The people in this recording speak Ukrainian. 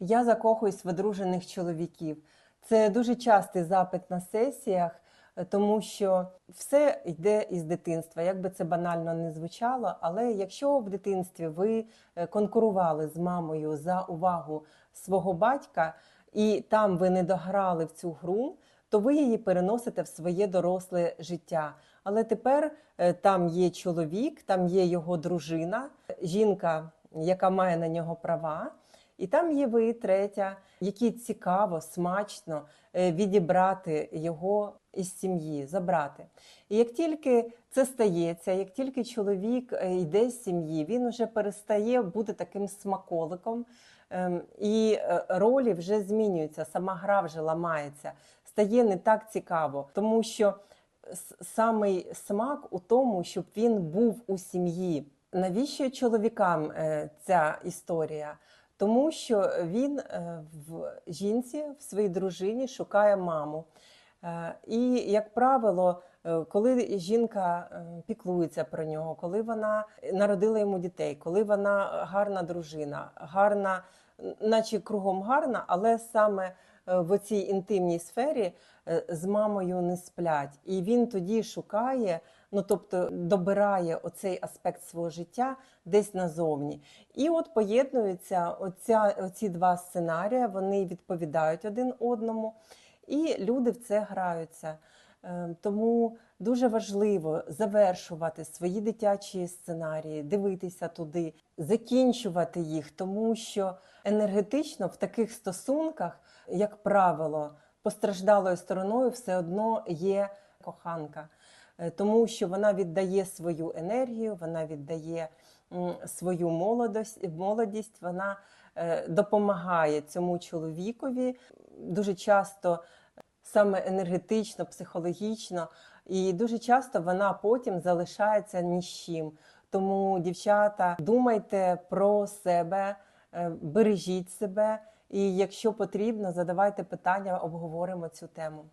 Я закохуюсь в одружених чоловіків. Це дуже частий запит на сесіях, е, тому що все йде із дитинства. Як би це банально не звучало, але якщо в дитинстві ви е, конкурували з мамою за увагу свого батька, і там ви не дограли в цю гру, то ви її переносите в своє доросле життя. Але тепер е, там є чоловік, там є його дружина, жінка, яка має на нього права. І там є ви, третя, якій цікаво, смачно е, відібрати його із сім'ї, забрати. І як тільки це стається, як тільки чоловік е, йде з сім'ї, він вже перестає бути таким смаколиком, ем, і е, ролі вже змінюються, сама гра вже ламається, стає не так цікаво, тому що самий смак у тому, щоб він був у сім'ї. Навіщо чоловікам ця історія? Тому що він е, в жінці, в своїй дружині шукає маму. Е, І, як правило, е, коли жінка піклується про нього, коли вона народила йому дітей, коли вона гарна дружина, гарна, наче кругом гарна, але саме в цій інтимній сфері е, з мамою не сплять. І він тоді шукає, ну тобто добирає оцей аспект свого життя десь назовні. І от поєднуються оця, оці два сценарії, вони відповідають один одному, і люди в це граються. Е, Тому дуже важливо завершувати свої дитячі сценарії, дивитися туди, закінчувати їх, тому що енергетично в таких стосунках, як правило, постраждалою стороною все одно є коханка, Е, тому що вона віддає свою енергію, вона віддає свою молодость, молодість, вона е, допомагає цьому чоловікові. Дуже часто саме енергетично, психологічно, і дуже часто вона потім залишається ні з чим. Тому, дівчата, думайте про себе, е, бережіть себе, і якщо потрібно, задавайте питання, обговоримо цю тему.